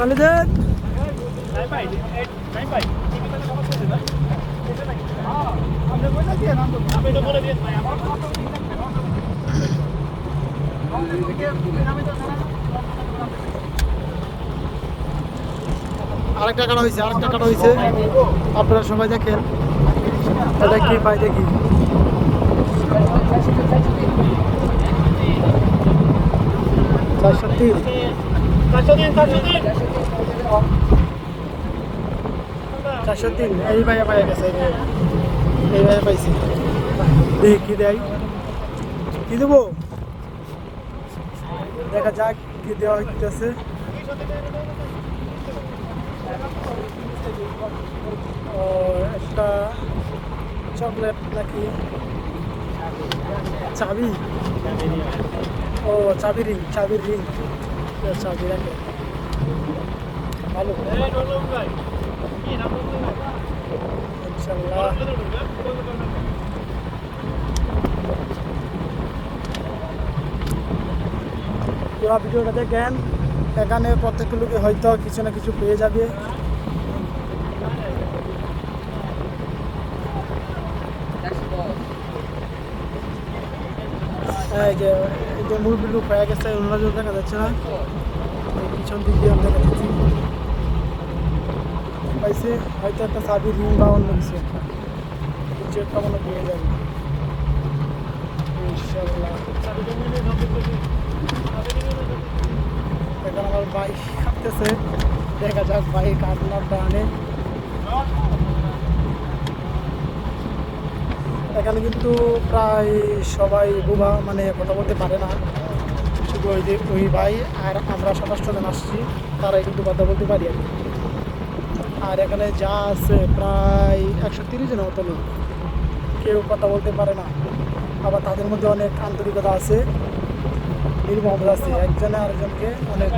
দেন আরেকটা কাটা হয়েছে, আরেকটা কাটা হয়েছে। আপনারা সবাই দেখেন, এটা কি পাই দেখি। চারশো তিন। চারশো তিন এই ভাইয়া পাইয়া গেছে, এই ভাইয়া। পাইছি। দেখি কি দেয়? কি দেবো? দেখা যাক কি দেওয়া হইতেছে। একটা চকলেট নাকি? চাবি। ও, চাবি রিং চাবি রিং। পুরো ভিডিওটা দেখেন। এখানে প্রত্যেক লোকে হয়তো কিছু না কিছু পেয়ে যাবে। এই যে এই যে মুরগি লুক হয়ে গেছে অন্য দেখা যাচ্ছে না? এই পিছন দিক দিয়ে আমি দেখা যাচ্ছি পাইছে, হয়তো একটা চাবি রিং বা অন্য কিছু একটা। কিছু একটা মনে পেয়ে যাবে। ইনশাল্লাহ এখন আমার বাইক কাঁপতেছে দেখা যাক বাইক আপনার ডানে এখানে কিন্তু প্রায় সবাই বুবা মানে কথা বলতে পারে না। শুধু ওই যে ওই ভাই আর আমরা সাতাশ জন আসছি, তারাই কিন্তু কথা বলতে পারি আর আর এখানে যা আছে প্রায় একশো তিরিশ জনের মতো লোক। কেউ কথা বলতে পারে না। আবার তাদের মধ্যে অনেক আন্তরিকতা আছে নির্মম আছে। একজনে আরেকজনকে অনেক।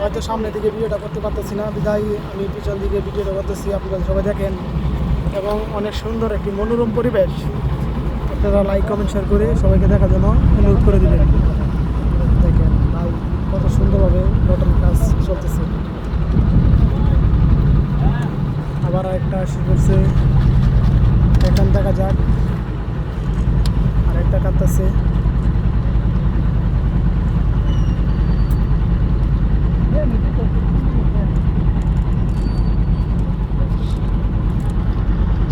হয়তো সামনের দিকে ভিডিওটা করতে পারতেছি না। বিদায়, আমি পিছন দিকে ভিডিওটা করতেছি আপনারা সবাই দেখেন। এবং অনেক সুন্দর একটি মনোরম পরিবেশ। আপনারা লাইক কমেন্ট শেয়ার করে সবাইকে দেখার জন্য অনুরোধ করে দিবেন। দেখেন ভাই কত সুন্দরভাবে বটন কাজ চলতেছে। আবার একটা শুরু করছে এখান দেখা যাক। আরেকটা কাটতেছে।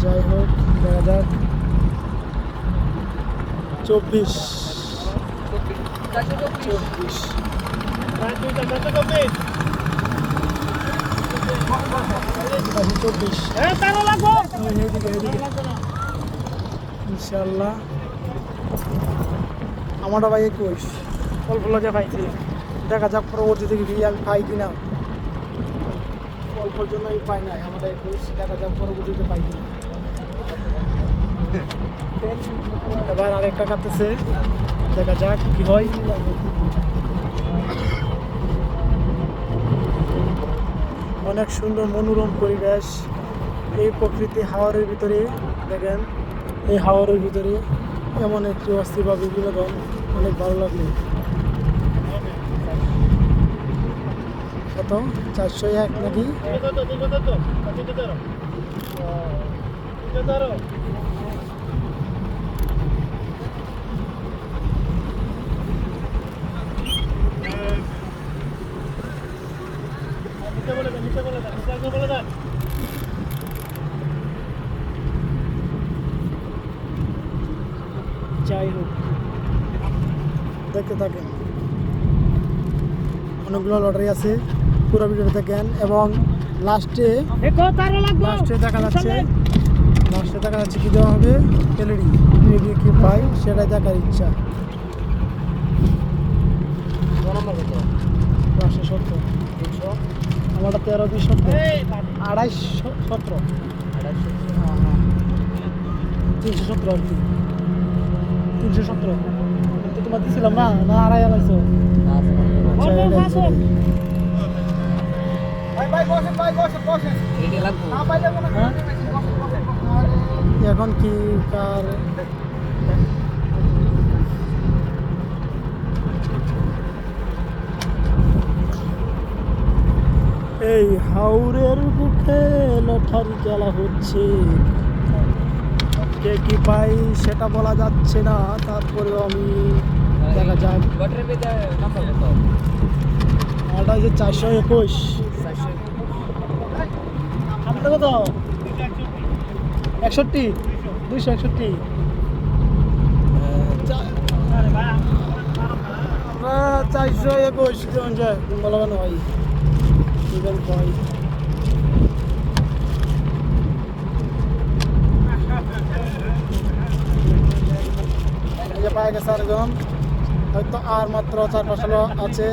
যাই হোক দেখা যাক। চব্বিশ। চব্বিশ। চব্বিশ। ইনশাল্লাহ। আমারটা ভাই একুশ অল্প লজে পাইছি, দেখা যাক পরবর্তী থেকে আমি পাই কিনা। অল্পর জন্যই পাই নাই আমাদের একুশ দেখা যাক পরবর্তীতে পাই কিনা। এবার আরেকটা কাটতেছে, দেখা যাক কি হয়। অনেক সুন্দর মনোরম পরিবেশ, এই প্রকৃতি হাওয়ারের ভিতরে, দেখেন, এই হাওয়ারের ভিতরে এমন একটি অস্থির বা বিভিন্ন বিনোদন। অনেক ভালো লাগল। কত? চারশো এক নাকি যাই হোক দেখতে থাকেন। অনেকগুলো লটারি আছে পুরো ভিডিওটা দেখেন এবং লাস্টে লাস্টে দেখা যাচ্ছে লাস্টে দেখা যাচ্ছে কী দেওয়া হবে? এলইডি। এলইডি কী পাই সেটাই দেখার ইচ্ছা। পাঁচশো সত্তর। আমারটা তেরো দুই সত্তর। আড়াইশো সতেরো হ্যাঁ হ্যাঁ তিনশো সতেরো আর কি। তিনশো সতেরো তোমার দিছিলাম না না আড়াই আড়াইশো আচ্ছা হচ্ছে হ্যাঁ? এখন কি কার? এই হাওরের বুকে লটারি খেলা হচ্ছে। কে কি পাই সেটা বলা যাচ্ছে না তারপরে আমি দেখা যাক আমারটা হচ্ছে চারশো একুশ আপনার কত একষট্টি দুইশো একষট্টি আমরা চারশো একুশ যেমন যায় বলা কেন ভাই ইভেন ভাই এই যে পায়ে গেছে আরেকজন হয়তো আর মাত্র চার পাঁচটা আছে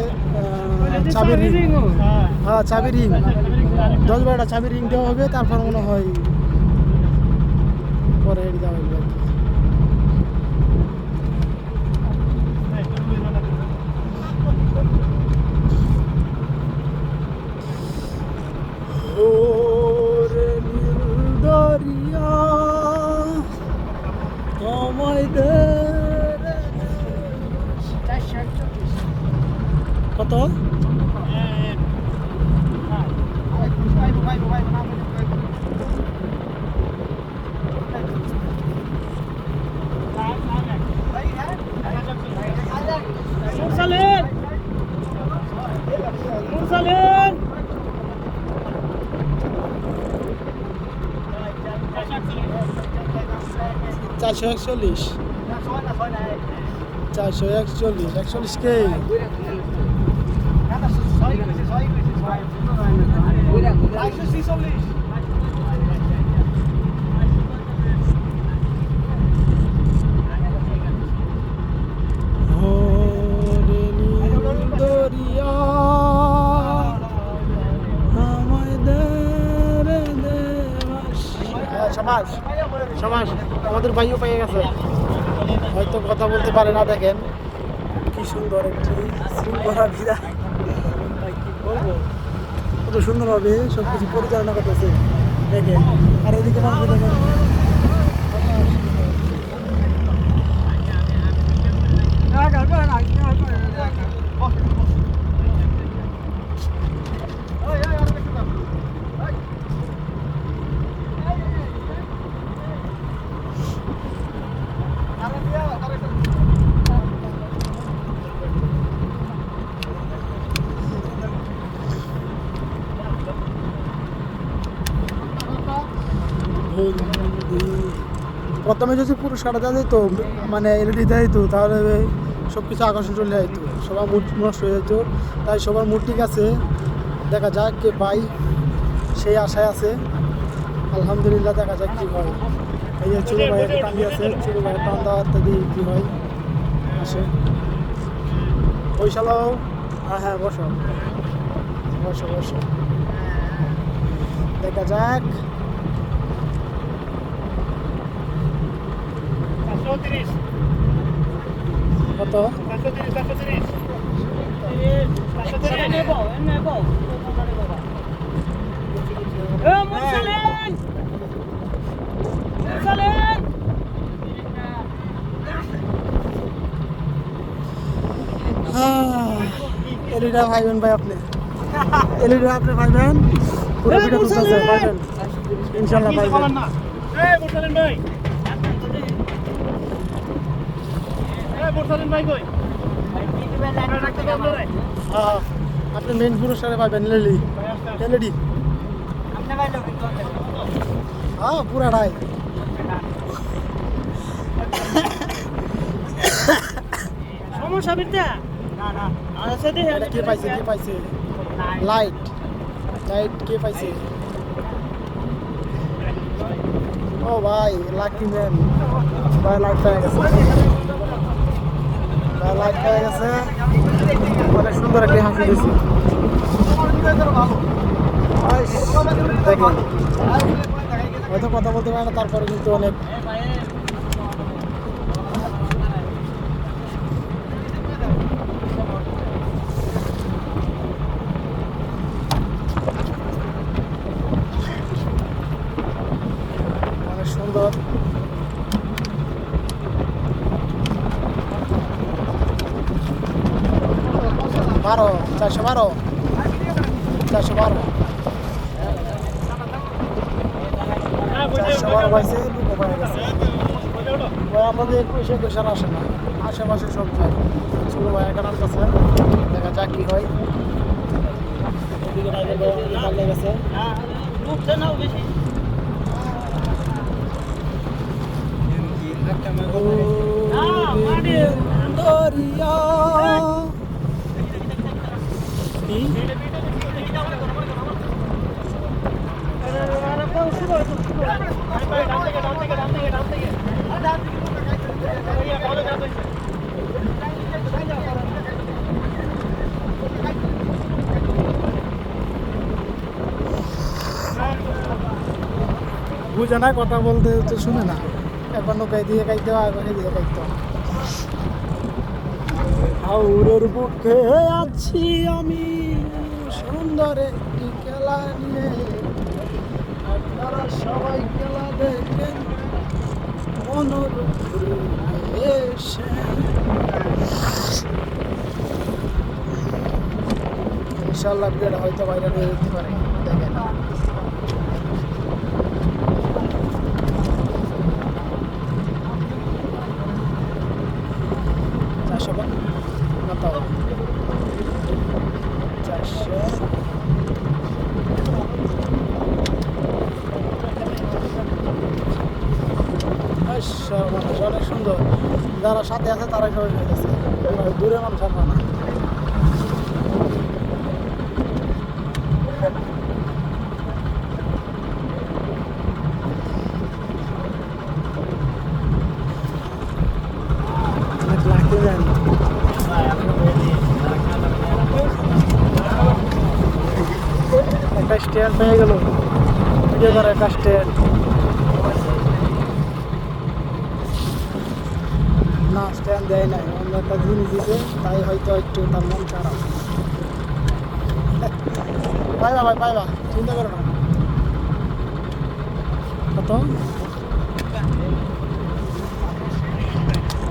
চাবির রিং। হ্যাঁ চাবি রিং। দশ বারোটা চাবি রিং দেওয়া হবে, তারপর মনে হয় পরে হেঁটে দেওয়া হবে তোমায় দে রে কত মুরসালিন মুরসালিন চারশো একচল্লিশ চারশো একচল্লিশ একচল্লিশ কে ওরে নীল দরিয়া আমায় দে রে দে হ্যাঁ, সমাজ সমাজ আমাদের ভাইও পেয়ে গেছে। হয়তো কথা বলতে পারে না দেখেন। কি সুন্দর একটি শৃঙ্খলা বিরা কি বলব কত সুন্দরভাবে সব কিছু পরিচালনা করতেছে। দেখে আর এদিকে মানুষ প্রথমে যদি পুরস্কারটা দেওয়া যেত মানে এলইডি যেত তাহলে সব কিছু আকর্ষণ চলে যেত সবার মুড নষ্ট হয়ে যেত। তাই সবার মুড ঠিক আছে, দেখা যাক কে পাই সেই আশায় আছে। আলহামদুলিল্লাহ দেখা যাক কী হয়। এই যে চুরু ভাই একটা টান্দি আছে, চুরু ভাই টান দেওয়া ইত্যাদি কী হয়, আসে। পয়সালাও হ্যাঁ হ্যাঁ বসো। বসো বসো। দেখা যাক। কত? নেব নেব। এ মুরসালিন মুরসালিন ভাইবেন ভাই আপনি। এলিটা আপনি ভাইবেন? পুরো ভিডিও তুলতেছে ভাইবেন। ইনশাল্লাহ ভাইবেন। এ মুরসালিন ভাই এ মুরসালিন ভাই কই হ্যাঁ আপনি মেন পুরস্কারে পাবেন এলইডি এলইডি হ্যাঁ পুরাটাই না না আছে কে পাইছে কে পাইছে? লাইট লাইট কে পাইছে? ও ভাই লাকি ম্যান ভাই লাইট গেছে। লাইট গেছে। অনেক সুন্দর একটি হাসি দিয়েছে দেখেন, হয়তো কথা বলতে পারে না, তারপরে কিন্তু অনেক অনেক সুন্দর বারো চারশো বারো চারশো বারো চারশো বারো পাইছে দুটো পায়ে গেছে ওই আমাদের একুশে একুশ আসে না আশেপাশে সব যায় ছোটো ভাই একানার কাছে দেখা যাক কি হয় এদিকে গেছে দরিয়া বুঝে না কথা বলতে তো শুনে না। একবার নৌকায় দিয়ে গাইতে হয় দিয়ে গাইতে হয়। বুকে আছি আমি, সুন্দর একটি খেলা নিয়ে। আপনারা সবাই খেলা দেখেন। এসে ইনশাল্লাহ হয়তো বাইরে নিয়ে যেতে পারে দেখেন চারশো কত চারশো আচ্ছা, মানুষ অনেক সুন্দর যারা সাথে আছে তারাই সবাই গেছে দূরে মানুষ আর না। একটা স্ট্যান্ড পেয়ে গেল। ভিডিও করে একটা স্ট্যান্ড না স্ট্যান্ড দেয় নাই অন্য একটা জিনিস দিছে তাই হয়তো একটু তার মন খারাপ পাইবা ভাই পাইবা চিন্তা করো না কত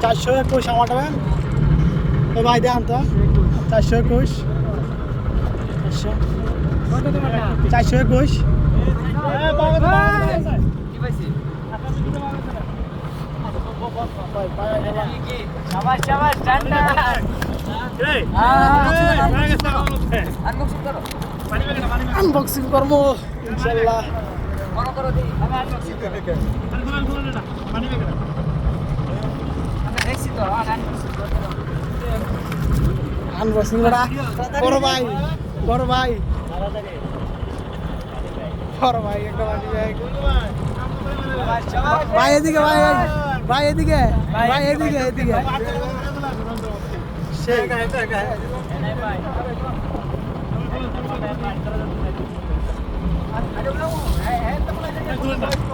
চারশো একুশ আমার দেবেন এ ভাই দেন তো চারশো একুশ চারশো একুশ ভাই, পায়ে গেলাম। শাবাশ শাবাশ ঠান্ডা আনবক্সিং করব, ইনশাল্লাহ। আনবক্সিং করা। বড় ভাই বড় ভাই। বড় ভাই, একটা ভাই, এদিকে ভাই। ভাই এদিকে ভাই এদিকে এদিকে সেই।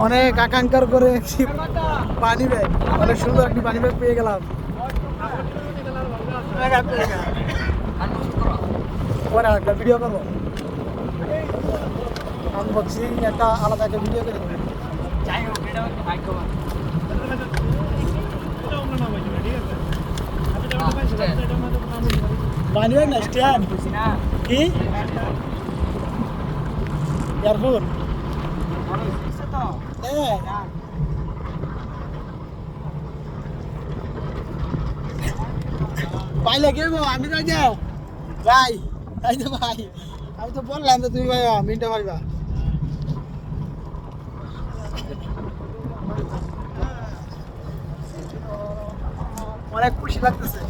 অনেক আকাঙ্ক্ষার করে একটি পানি ব্যাগ অনেক সুন্দর একটি পানি ব্যাগ পেয়ে গেলাম। পরে একটা ভিডিও করব। আনবক্সিং একটা আলাদা একটা ভিডিও করে যাই হোক এটা হচ্ছে ভাগ্যবান। ব্যাগ না স্ট্যান্ড কি? তো হ্যাঁ। পাইলে কে গো আমি তো যাও ভাই এই তো ভাই। আমি তো বললাম তো তুমি ভাই মিনটা পাইবা অনেক খুশি লাগতেছে।